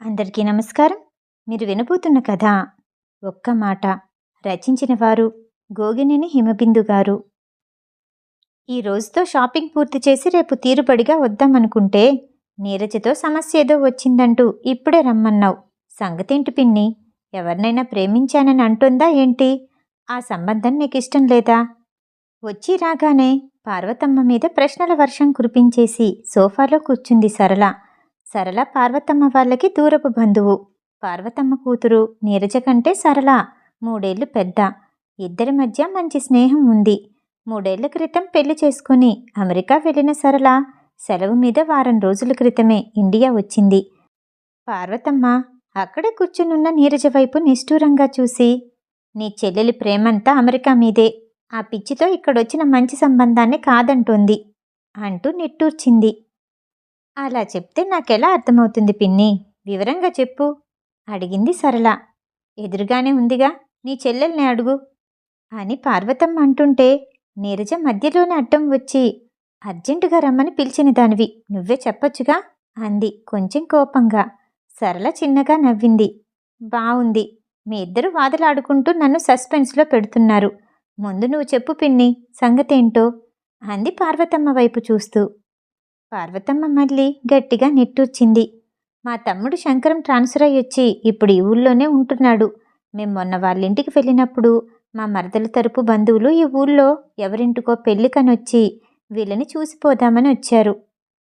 అందరికీ నమస్కారం. మీరు వినబోతున్న కథ ఒక్క మాట రచించిన వారు గోగినేని హిమబిందు గారు. ఈ రోజుతో షాపింగ్ పూర్తి చేసి రేపు తీరుబడిగా వద్దామనుకుంటే నీరజతో సమస్య ఏదో వచ్చిందంటూ ఇప్పుడే రమ్మన్నావు. సంగతేంటి పిన్ని? ఎవరినైనా ప్రేమించానని అంటుందా ఏంటి? ఆ సంబంధం నీకు ఇష్టం లేదా? వచ్చి రాగానే పార్వతమ్మ మీద ప్రశ్నల వర్షం కురిపించేసి సోఫాలో కూర్చుంది సరళ. సరళ పార్వతమ్మ వాళ్ళకి దూరపు బంధువు. పార్వతమ్మ కూతురు నీరజ కంటే సరళ మూడేళ్ళు పెద్ద. ఇద్దరి మధ్య మంచి స్నేహం ఉంది. మూడేళ్ళ క్రితం పెళ్ళి చేసుకుని అమెరికా వెళ్ళిన సరళ సెలవు మీద వారం రోజుల క్రితమే ఇండియా వచ్చింది. పార్వతమ్మ అక్కడే కూర్చునున్న నీరజ వైపు నిష్ఠూరంగా చూసి నీ చెల్లెలి ప్రేమంతా అమెరికా మీదే. ఆ పిచ్చితో ఇక్కడొచ్చిన మంచి సంబంధాన్ని కాదంటోంది అంటూ నిట్టూర్చింది. అలా చెప్తే నాకెలా అర్థమవుతుంది పిన్ని? వివరంగా చెప్పు. అడిగింది సరళ. ఎదురుగానే ఉందిగా నీ చెల్లెల్ని అడుగు. అని పార్వతమ్మ అంటుంటే నీరజ మధ్యలోనే అడ్డం వచ్చి అర్జెంటుగా రమ్మని పిలిచిన దానివి. నువ్వే చెప్పొచ్చుగా? అంది కొంచెం కోపంగా. సరళ చిన్నగా నవ్వింది. బావుంది. మీ ఇద్దరు వాదలాడుకుంటూ నన్ను సస్పెన్స్లో పెడుతున్నారు. ముందు నువ్వు చెప్పు పిన్ని సంగతేంటో? అంది పార్వతమ్మ వైపు చూస్తూ. పార్వతమ్మ మళ్ళీ గట్టిగా నిట్టూర్చింది. మా తమ్ముడు శంకరం ట్రాన్స్ఫర్ అయ్యి వచ్చి ఇప్పుడు ఈ ఊళ్ళోనే ఉంటున్నాడు. మేము మొన్న వాళ్ళింటికి వెళ్ళినప్పుడు మా మరదల తరపు బంధువులు ఈ ఊళ్ళో ఎవరింటికో పెళ్ళికనొచ్చి వీళ్ళని చూసిపోదామని వచ్చారు.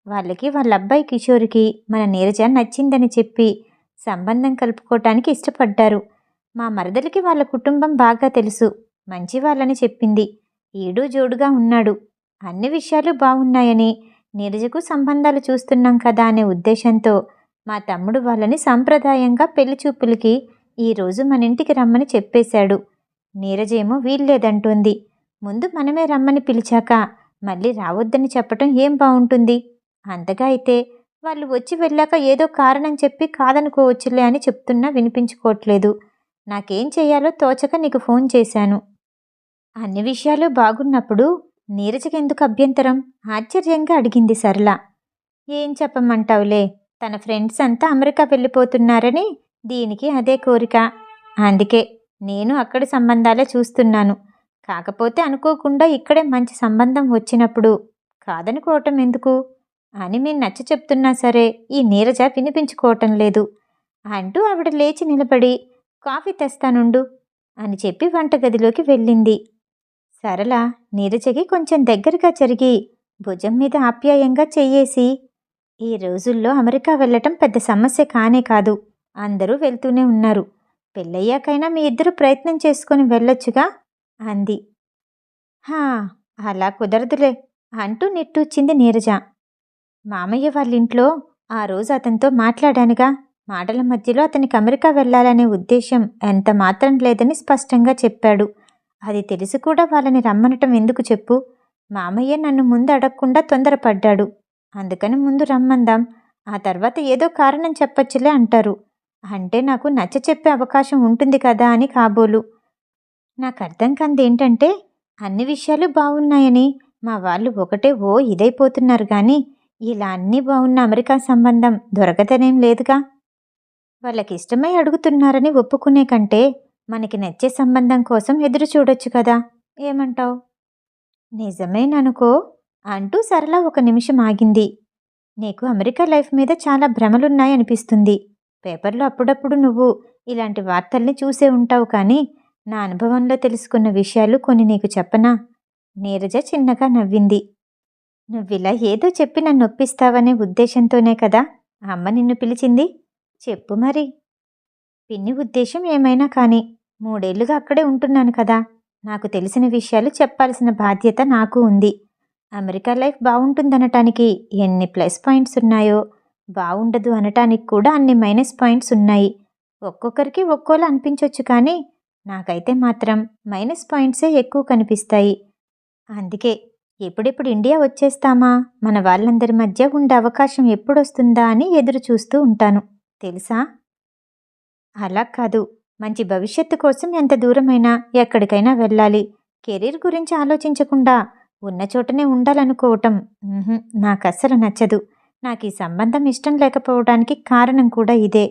వాళ్ళకి వాళ్ళ అబ్బాయి కిషోర్కి మన నీరజ నచ్చిందని చెప్పి సంబంధం కలుపుకోవటానికి ఇష్టపడ్డారు. మా మరదలికి వాళ్ళ కుటుంబం బాగా తెలుసు. మంచి వాళ్ళని చెప్పింది. ఈడు జోడుగా ఉన్నాడు. అన్ని విషయాలు బాగున్నాయని నీరజకు సంబంధాలు చూస్తున్నాం కదా అనే ఉద్దేశంతో మా తమ్ముడు వాళ్ళని సాంప్రదాయంగా పెళ్ళి చూపులకి ఈరోజు మన ఇంటికి రమ్మని చెప్పేశాడు. నీరజేమో వీల్లేదంటుంది. ముందు మనమే రమ్మని పిలిచాక మళ్ళీ రావద్దని చెప్పటం ఏం బాగుంటుంది అంతగా అయితే వాళ్ళు వచ్చి వెళ్ళాక ఏదో కారణం చెప్పి కాదనుకోవచ్చులే అని చెప్తున్నా వినిపించుకోవట్లేదు. నాకేం చేయాలో తోచక నీకు ఫోన్ చేశాను. అన్ని విషయాలు బాగున్నప్పుడు నీరజకెందుకు అభ్యంతరం? ఆశ్చర్యంగా అడిగింది సరళ. ఏం చెప్పమంటావులే? తన ఫ్రెండ్స్ అంతా అమెరికా వెళ్ళిపోతున్నారని దీనికి అదే కోరిక. అందుకే నేను అక్కడి సంబంధాలే చూస్తున్నాను. కాకపోతే అనుకోకుండా ఇక్కడే మంచి సంబంధం వచ్చినప్పుడు కాదనుకోవటం ఎందుకు? అని మేము నచ్చ చెప్తున్నా సరే ఈ నీరజ వినిపించుకోవటం లేదు. అంటూ ఆవిడ లేచి నిలబడి కాఫీ తెస్తానుండు అని చెప్పి వంటగదిలోకి వెళ్ళింది. సరళ నీరజకి కొంచెం దగ్గరగా జరిగి భుజం మీద ఆప్యాయంగా చెయ్యేసి ఈ రోజుల్లో అమెరికా వెళ్ళటం పెద్ద సమస్య కానే కాదు. అందరూ వెళ్తూనే ఉన్నారు. పెళ్ళయ్యాకైనా మీ ఇద్దరు ప్రయత్నం చేసుకుని వెళ్ళొచ్చుగా? అంది. హా అలా కుదరదులే అంటూ నిట్టూచింది నీరజ. మామయ్య వాళ్ళింట్లో ఆ రోజు అతనితో మాట్లాడానుగా మాటల మధ్యలో అతనికి అమెరికా వెళ్ళాలనే ఉద్దేశం ఎంత మాత్రం లేదని స్పష్టంగా చెప్పాడు. అది తెలిసి కూడా వాళ్ళని రమ్మనటం ఎందుకు చెప్పు? మామయ్య నన్ను ముందు అడగకుండా తొందరపడ్డాడు. అందుకని ముందు రమ్మందాం. ఆ తర్వాత ఏదో కారణం చెప్పచ్చులే అంటారు. అంటే నాకు నచ్చ చెప్పే అవకాశం ఉంటుంది కదా అని కాబోలు. నాకు అర్థం కాంది ఏంటంటే అన్ని విషయాలు బాగున్నాయని మా వాళ్ళు ఒకటే ఓ ఇదైపోతున్నారు కానీ ఇలా అన్నీ బాగున్న అమెరికా సంబంధం దొరకదనేం లేదుగా? వాళ్ళకి ఇష్టమై అడుగుతున్నారని ఒప్పుకునే కంటే మనకి నచ్చే సంబంధం కోసం ఎదురు చూడొచ్చు కదా. ఏమంటావు? నిజమేననుకో అంటూ సరళ ఒక నిమిషం ఆగింది. నీకు అమెరికా లైఫ్ మీద చాలా భ్రమలున్నాయనిపిస్తుంది పేపర్లో అప్పుడప్పుడు నువ్వు ఇలాంటి వార్తల్ని చూసే ఉంటావు కానీ నా అనుభవంలో తెలుసుకున్న విషయాలు కొన్ని నీకు చెప్పనా? నీరజ చిన్నగా నవ్వింది. నువ్విలా ఏదో చెప్పి నన్ను ఒప్పిస్తావనే ఉద్దేశంతోనే కదా అమ్మ నిన్ను పిలిచింది? చెప్పు మరి. పిన్ని ఉద్దేశం ఏమైనా కానీ మూడేళ్ళుగా అక్కడే ఉంటున్నాను కదా. నాకు తెలిసిన విషయాలు చెప్పాల్సిన బాధ్యత నాకు ఉంది. అమెరికా లైఫ్ బాగుంటుందనటానికి ఎన్ని ప్లస్ పాయింట్స్ ఉన్నాయో బాగుండదు అనటానికి కూడా అన్ని మైనస్ పాయింట్స్ ఉన్నాయి. ఒక్కొక్కరికి ఒక్కోలా అనిపించవచ్చు కానీ నాకైతే మాత్రం మైనస్ పాయింట్సే ఎక్కువ కనిపిస్తాయి. అందుకే ఎప్పుడెప్పుడు ఇండియా వచ్చేస్తామా? మన వాళ్ళందరి మధ్య ఉండే అవకాశం ఎప్పుడొస్తుందా అని ఎదురు చూస్తూ ఉంటాను. తెలుసా? అలా కాదు. మంచి భవిష్యత్తు కోసం ఎంత దూరమైనా ఎక్కడికైనా వెళ్ళాలి. కెరీర్ గురించి ఆలోచించకుండా ఉన్న చోటనే ఉండాలనుకోవటం నాకు అస్సలు నచ్చదు. నాకు ఈ సంబంధం ఇష్టం లేకపోవడానికి కారణం కూడా ఇదే.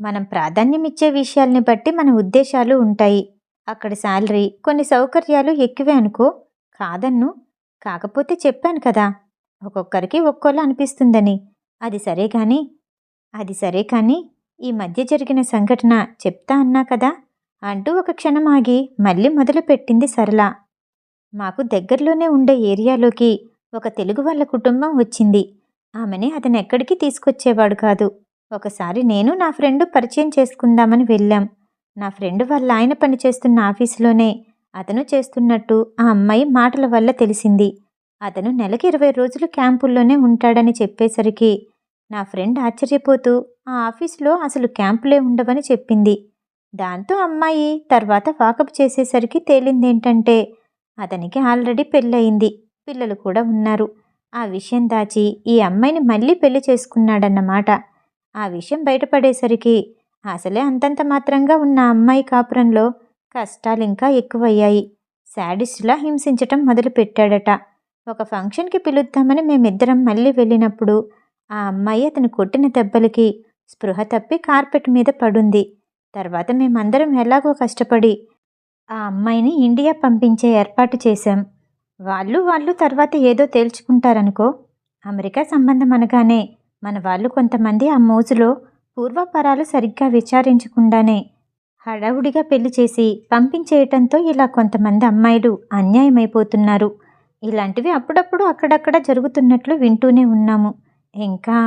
మనం ప్రాధాన్యం ఇచ్చే విషయాల్ని బట్టి మన ఉద్దేశాలు ఉంటాయి. అక్కడ శాలరీ కొన్ని సౌకర్యాలు ఎక్కువే అనుకో. కాదన్ను. కాకపోతే చెప్పాను కదా. ఒక్కొక్కరికి ఒక్కోలా అనిపిస్తుందని. అది సరే కానీ అది సరే కానీ ఈ మధ్య జరిగిన సంఘటన చెప్తా అన్నా కదా? అంటూ ఒక క్షణం ఆగి మళ్ళీ మొదలుపెట్టింది సరళ. మాకు దగ్గరలోనే ఉండే ఏరియాలోకి ఒక తెలుగు వాళ్ళ కుటుంబం వచ్చింది. ఆమెని అతను ఎక్కడికి తీసుకొచ్చేవాడు కాదు. ఒకసారి నేను నా ఫ్రెండ్ పరిచయం చేసుకుందామని వెళ్ళాం. నా ఫ్రెండ్ వాళ్ళ ఆయన పనిచేస్తున్న ఆఫీసులోనే అతను చేస్తున్నట్టు ఆ అమ్మాయి మాటల వల్ల తెలిసింది. అతను నెలకి ఇరవై రోజులు క్యాంపుల్లోనే ఉంటాడని చెప్పేసరికి నా ఫ్రెండ్ ఆశ్చర్యపోతూ ఆ ఆఫీసులో అసలు క్యాంపులే ఉండవని చెప్పింది. దాంతో అమ్మాయి తర్వాత వాకప్ చేసేసరికి తేలిందేంటంటే అతనికి ఆల్రెడీ పెళ్ళయింది. పిల్లలు కూడా ఉన్నారు. ఆ విషయం దాచి ఈ అమ్మాయిని మళ్ళీ పెళ్ళి చేసుకున్నాడన్నమాట. ఆ విషయం బయటపడేసరికి అసలే అంతంత మాత్రంగా ఉన్న అమ్మాయి కాపురంలో కష్టాలు ఇంకా ఎక్కువయ్యాయి. శాడిస్ట్లా హింసించటం మొదలుపెట్టాడట. ఒక ఫంక్షన్కి పిలుద్దామని మేమిద్దరం మళ్ళీ వెళ్ళినప్పుడు ఆ అమ్మాయి అతను కొట్టిన దెబ్బలకి స్పృహ తప్పి కార్పెట్ మీద పడుంది. తర్వాత మేమందరం ఎలాగో కష్టపడి ఆ అమ్మాయిని ఇండియా పంపించే ఏర్పాటు చేశాం. వాళ్ళు వాళ్ళు తర్వాత ఏదో తేల్చుకుంటారనుకో అమెరికా సంబంధం అనగానే మన వాళ్ళు కొంతమంది ఆ మోజులో పూర్వపరాలు సరిగ్గా విచారించకుండానే హడావుడిగా పెళ్ళి చేసి పంపించేయటంతో ఇలా కొంతమంది అమ్మాయిలు అన్యాయమైపోతున్నారు. ఇలాంటివి అప్పుడప్పుడు అక్కడక్కడ జరుగుతున్నట్లు వింటూనే ఉన్నాము. ఇంకా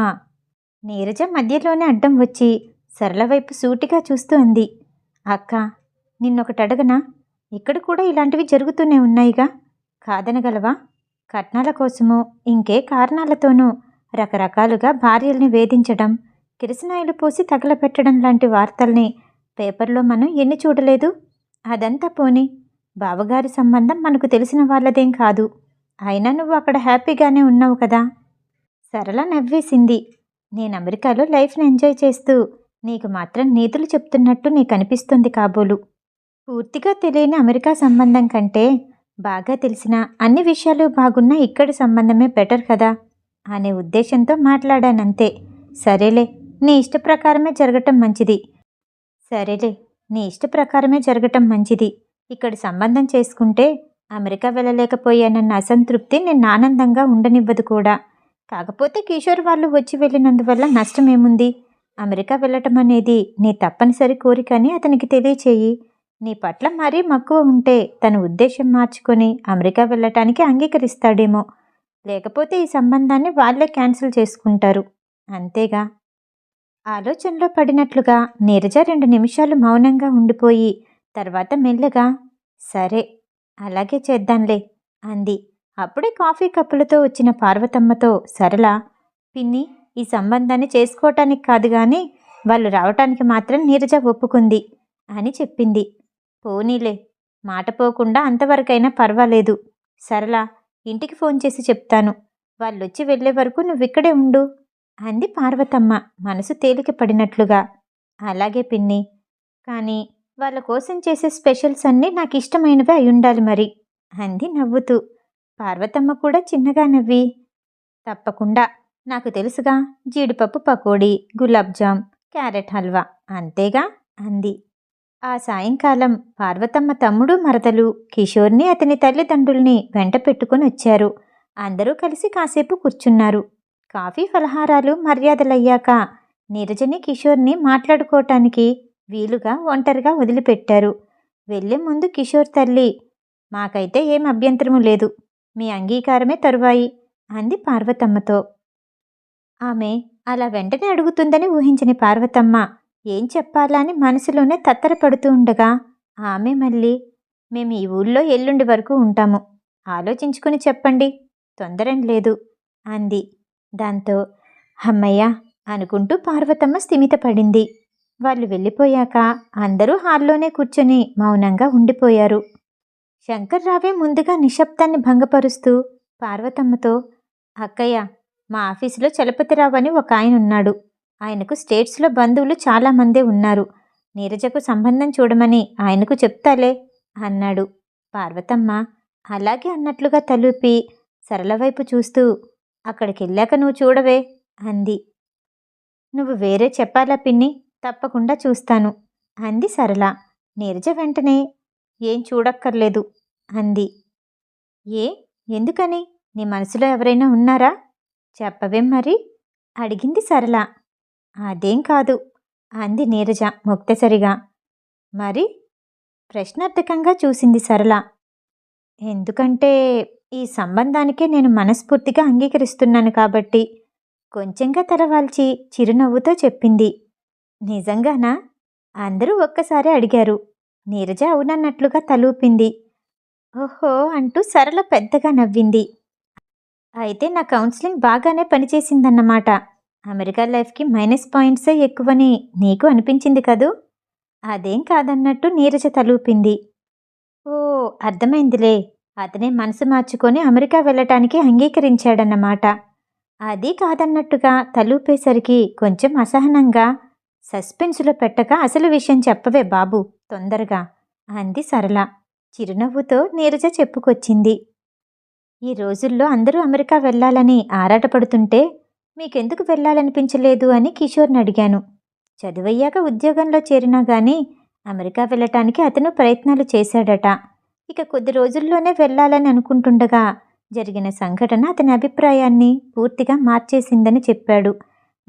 నీరజ మధ్యలోనే అడ్డం వచ్చి సరళ వైపు సూటిగా చూస్తూ అంది అక్క నిన్నొకటి అడగనా? ఇక్కడ కూడా ఇలాంటివి జరుగుతూనే ఉన్నాయిగా. కాదనగలవా? కట్నాల కోసమో ఇంకే కారణాలతోనూ రకరకాలుగా భార్యల్ని వేధించడం కిరసనాయిలు పోసి తగలపెట్టడం లాంటి వార్తల్ని పేపర్లో మనం ఎన్ని చూడలేదు? అదంతా పోని బావగారి సంబంధం మనకు తెలిసిన వాళ్ళదేం కాదు. అయినా నువ్వు అక్కడ హ్యాపీగానే ఉన్నావు కదా? సరళ నవ్వేసింది. నేను అమెరికాలో లైఫ్ని ఎంజాయ్ చేస్తూ నీకు మాత్రం నీతులు చెప్తున్నట్టు నీకు అనిపిస్తుంది కాబోలు. పూర్తిగా తెలియని అమెరికా సంబంధం కంటే బాగా తెలిసిన అన్ని విషయాలు బాగున్న ఇక్కడి సంబంధమే బెటర్ కదా? అనే ఉద్దేశంతో మాట్లాడానంతే. సరేలే నీ ఇష్ట ప్రకారమే జరగటం మంచిది. సరేలే నీ ఇష్ట ప్రకారమే జరగటం మంచిది. ఇక్కడ సంబంధం చేసుకుంటే అమెరికా వెళ్ళలేకపోయానన్న అసంతృప్తి నిన్న ఆనందంగా ఉండనివ్వదు కూడా. కాకపోతే కిషోర్ వాళ్ళు వచ్చి వెళ్ళినందువల్ల నష్టమేముంది? అమెరికా వెళ్ళటం అనేది నీ తప్పనిసరి కోరికని అతనికి తెలియచేయి. నీ పట్ల మరీ మక్కువ ఉంటే తన ఉద్దేశం మార్చుకొని అమెరికా వెళ్ళటానికి అంగీకరిస్తాడేమో. లేకపోతే ఈ సంబంధాన్ని వాళ్ళే క్యాన్సిల్ చేసుకుంటారు. అంతేగా? ఆలోచనలో పడినట్లుగా నీరజ రెండు నిమిషాలు మౌనంగా ఉండిపోయి తర్వాత మెల్లగా సరే అలాగే చేద్దాంలే అంది. అప్పుడే కాఫీ కప్పులతో వచ్చిన పార్వతమ్మతో సరళ పిన్ని ఈ సంబంధాన్ని చేసుకోవటానికి కాదు కానీ వాళ్ళు రావటానికి మాత్రం నీరజ ఒప్పుకుంది అని చెప్పింది. పోనీలే మాట పోకుండా అంతవరకైనా పర్వాలేదు. సరళ ఇంటికి ఫోన్ చేసి చెప్తాను. వాళ్ళొచ్చి వెళ్ళే వరకు నువ్విక్కడే ఉండు అంది పార్వతమ్మ మనసు తేలిక పడినట్లుగా. అలాగే పిన్ని కానీ వాళ్ళ కోసం చేసే స్పెషల్స్ అన్నీ నాకు ఇష్టమైనవి అయి ఉండాలి మరి అంది నవ్వుతూ. పార్వతమ్మ కూడా చిన్నగా నవ్వి తప్పకుండా. నాకు తెలుసుగా. జీడిపప్పు పకోడీ గులాబ్జామ్ క్యారెట్ హల్వా. అంతేగా? అంది. ఆ సాయంకాలం పార్వతమ్మ తమ్ముడు మరదలు కిషోర్ని అతని తల్లిదండ్రుల్ని వెంట పెట్టుకుని వచ్చారు. అందరూ కలిసి కాసేపు కూర్చున్నారు. కాఫీ ఫలహారాలు మర్యాదలయ్యాక నీరజని కిషోర్ని మాట్లాడుకోవటానికి వీలుగా ఒంటరిగా వదిలిపెట్టారు. వెళ్ళే ముందు కిషోర్ తల్లి మాకైతే ఏం అభ్యంతరము లేదు. మీ అంగీకారమే తరువాయి అంది పార్వతమ్మతో. ఆమె అలా వెంటనే అడుగుతుందని ఊహించని పార్వతమ్మ ఏం చెప్పాలా అని మనసులోనే తత్తరపడుతూ ఉండగా ఆమె మళ్ళీ మేము ఈ ఊళ్ళో ఎల్లుండి వరకు ఉంటాము ఆలోచించుకుని చెప్పండి తొందరం లేదు అంది. దాంతో అమ్మయ్య అనుకుంటూ పార్వతమ్మ స్థిమితపడింది వాళ్ళు వెళ్ళిపోయాక అందరూ హాల్లోనే కూర్చొని మౌనంగా ఉండిపోయారు. శంకర్రావే ముందుగా నిశ్శబ్దాన్ని భంగపరుస్తూ పార్వతమ్మతో అక్కయ్య మా ఆఫీసులో చలపతిరావు అని ఒక ఆయన ఉన్నాడు. ఆయనకు స్టేట్స్లో బంధువులు చాలామందే ఉన్నారు. నీరజకు సంబంధం చూడమని ఆయనకు చెప్తాలే అన్నాడు. పార్వతమ్మ అలాగే అన్నట్లుగా తలూపి సరళ వైపు చూస్తూ అక్కడికి వెళ్ళాక నువ్వు చూడవే అంది. నువ్వు వేరే చెప్పాలా పిన్ని? తప్పకుండా చూస్తాను అంది సరళ. నీరజ వెంటనే ఏం చూడక్కర్లేదు. అంది. ఏ? ఎందుకని? నీ మనసులో ఎవరైనా ఉన్నారా? చెప్పవేం మరి అడిగింది సరళ. అదేం కాదు అంది నీరజ ముక్తసరిగా. మరి? ప్రశ్నార్థకంగా చూసింది సరళ. ఎందుకంటే ఈ సంబంధానికే నేను మనస్ఫూర్తిగా అంగీకరిస్తున్నాను కాబట్టి కొంచెంగా తలవాల్చి చిరునవ్వుతో చెప్పింది. నిజంగానా? అందరూ ఒక్కసారి అడిగారు. నీరజ అవునన్నట్లుగా తలూపింది. ఓహో! అంటూ సరళ పెద్దగా నవ్వింది. అయితే నా కౌన్సిలింగ్ బాగానే పనిచేసిందన్నమాట. అమెరికా లైఫ్కి మైనస్ పాయింట్సే ఎక్కువని నీకు అనిపించింది కదూ? అదేం కాదన్నట్టు నీరజ తలూపింది. ఓ అర్థమైందిలే. అతనే మనసు మార్చుకొని అమెరికా వెళ్ళటానికి అంగీకరించాడన్నమాట. అది కాదన్నట్టుగా తలూపేసరికి కొంచెం అసహనంగా సస్పెన్స్లో పెట్టక అసలు విషయం చెప్పవే బాబు తొందరగా అంది సరళ. చిరునవ్వుతో నీరజ చెప్పుకొచ్చింది. ఈ రోజుల్లో అందరూ అమెరికా వెళ్ళాలని ఆరాటపడుతుంటే మీకెందుకు వెళ్ళాలనిపించలేదు అని కిషోర్ని అడిగాను. చదువయ్యాక ఉద్యోగంలో చేరినా గానీ అమెరికా వెళ్ళటానికి అతను ప్రయత్నాలు చేశాడట. ఇక కొద్ది రోజుల్లోనే వెళ్ళాలని అనుకుంటుండగా జరిగిన సంఘటన అతని అభిప్రాయాన్ని పూర్తిగా మార్చేసిందని చెప్పాడు.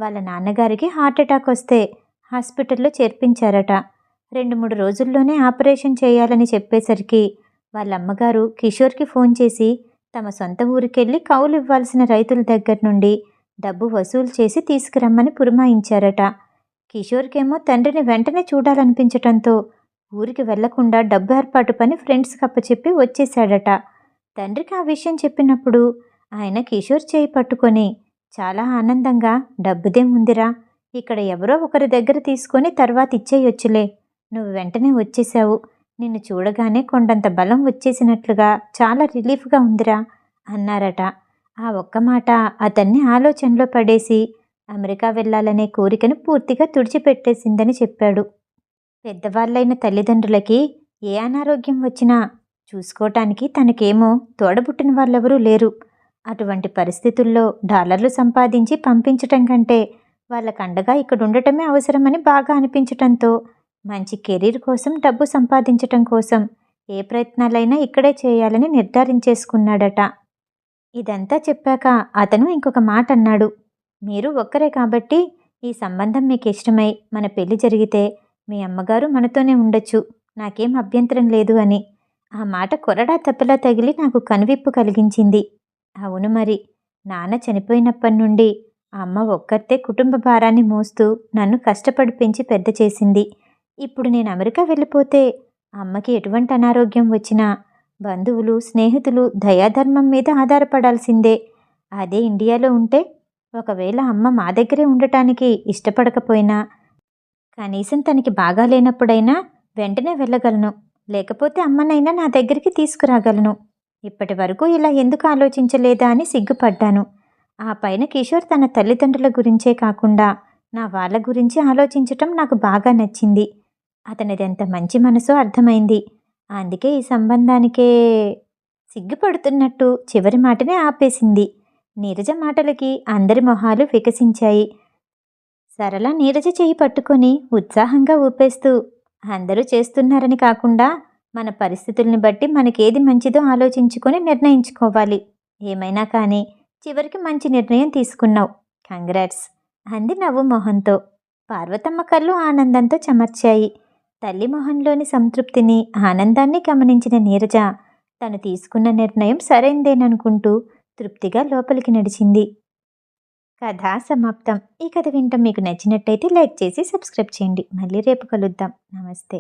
వాళ్ళ నాన్నగారికి హార్ట్ అటాక్ వస్తే హాస్పిటల్లో చేర్పించారట. రెండు మూడు రోజుల్లోనే ఆపరేషన్ చేయాలని చెప్పేసరికి వాళ్ళ అమ్మగారు కిషోర్కి ఫోన్ చేసి తమ సొంత ఊరికెళ్ళి కౌలు ఇవ్వాల్సిన రైతుల దగ్గర నుండి డబ్బు వసూలు చేసి తీసుకురమ్మని పురమాయించారట. కిషోర్కేమో తండ్రిని వెంటనే చూడాలనిపించటంతో ఊరికి వెళ్ళకుండా డబ్బు ఏర్పాటు పని ఫ్రెండ్స్కి అప్పచెప్పి వచ్చేశాడట. తండ్రికి ఆ విషయం చెప్పినప్పుడు ఆయన కిషోర్ చేయి పట్టుకొని చాలా ఆనందంగా డబ్బుదేముందిరా ఇక్కడ ఎవరో ఒకరి దగ్గర తీసుకొని తర్వాత ఇచ్చేయొచ్చులే నువ్వు వెంటనే వచ్చేశావు నిన్ను చూడగానే కొండంత బలం వచ్చేసినట్లుగా చాలా రిలీఫ్గా ఉందిరా అన్నారట. ఆ ఒక్క మాట అతన్ని ఆలోచనలో పడేసి అమెరికా వెళ్ళాలనే కోరికను పూర్తిగా తుడిచిపెట్టేసిందని చెప్పాడు. పెద్దవాళ్ళైన తల్లిదండ్రులకి ఏ అనారోగ్యం వచ్చినా చూసుకోవటానికి తనకేమో తోడబుట్టిన వాళ్ళెవరూ లేరు. అటువంటి పరిస్థితుల్లో డాలర్లు సంపాదించి పంపించటం కంటే వాళ్ళకు అండగా ఇక్కడ ఉండటమే అవసరమని బాగా అనిపించటంతో మంచి కెరీర్ కోసం డబ్బు సంపాదించటం కోసం ఏ ప్రయత్నాలైనా ఇక్కడే చేయాలని నిర్ధారించేసుకున్నాడట. ఇదంతా చెప్పాక అతను ఇంకొక మాట అన్నాడు. మీరు ఒక్కరే కాబట్టి ఈ సంబంధం మీకు ఇష్టమై మన పెళ్ళి జరిగితే మీ అమ్మగారు మనతోనే ఉండొచ్చు. నాకేం అభ్యంతరం లేదు అని. ఆ మాట కొరడా తప్పలా తగిలి నాకు కనువిప్పు కలిగించింది. అవును మరి నాన్న చనిపోయినప్పటి నుండి అమ్మ ఒక్కతే కుటుంబ భారాన్ని మోస్తూ నన్ను కష్టపడి పెంచి పెద్ద చేసింది. ఇప్పుడు నేను అమెరికా వెళ్ళిపోతే అమ్మకి ఎటువంటి అనారోగ్యం వచ్చినా బంధువులు స్నేహితులు దయాధర్మం మీద ఆధారపడాల్సిందే. అదే ఇండియాలో ఉంటే ఒకవేళ అమ్మ మా దగ్గరే ఉండటానికి ఇష్టపడకపోయినా కనీసం తనకి బాగా లేనప్పుడైనా వెంటనే వెళ్ళగలను. లేకపోతే అమ్మనైనా నా దగ్గరికి తీసుకురాగలను. ఇప్పటి వరకు ఇలా ఎందుకు ఆలోచించలేదా అని సిగ్గుపడ్డాను. ఆ పైన కిషోర్ తన తల్లిదండ్రుల గురించే కాకుండా నా వాళ్ళ గురించి ఆలోచించటం నాకు బాగా నచ్చింది. అతనిది ఎంత మంచి మనసో అర్థమైంది. అందుకే ఈ సంబంధానికే సిగ్గుపడుతున్నట్టు చివరి మాటనే ఆపేసింది. నీరజ మాటలకి అందరి మొహాలు వికసించాయి. సరళ నీరజ చేయి పట్టుకొని ఉత్సాహంగా ఊపేస్తూ అందరూ చేస్తున్నారని కాకుండా మన పరిస్థితుల్ని బట్టి మనకేది మంచిదో ఆలోచించుకొని నిర్ణయించుకోవాలి. ఏమైనా కానీ చివరికి మంచి నిర్ణయం తీసుకున్నావు. కంగ్రాట్స్. అంది నవ్వు మొహంతో. పార్వతమ్మ కళ్ళు ఆనందంతో చెమర్చాయి. తల్లి మొహంలోని సంతృప్తిని ఆనందాన్ని గమనించిన నీరజ తను తీసుకున్న నిర్ణయం సరైందేననుకుంటూ తృప్తిగా లోపలికి నడిచింది. కథ సమాప్తం. ఈ కథ వింటం మీకు నచ్చినట్టయితే లైక్ చేసి సబ్స్క్రైబ్ చేయండి. మళ్ళీ రేపు కలుద్దాం. నమస్తే.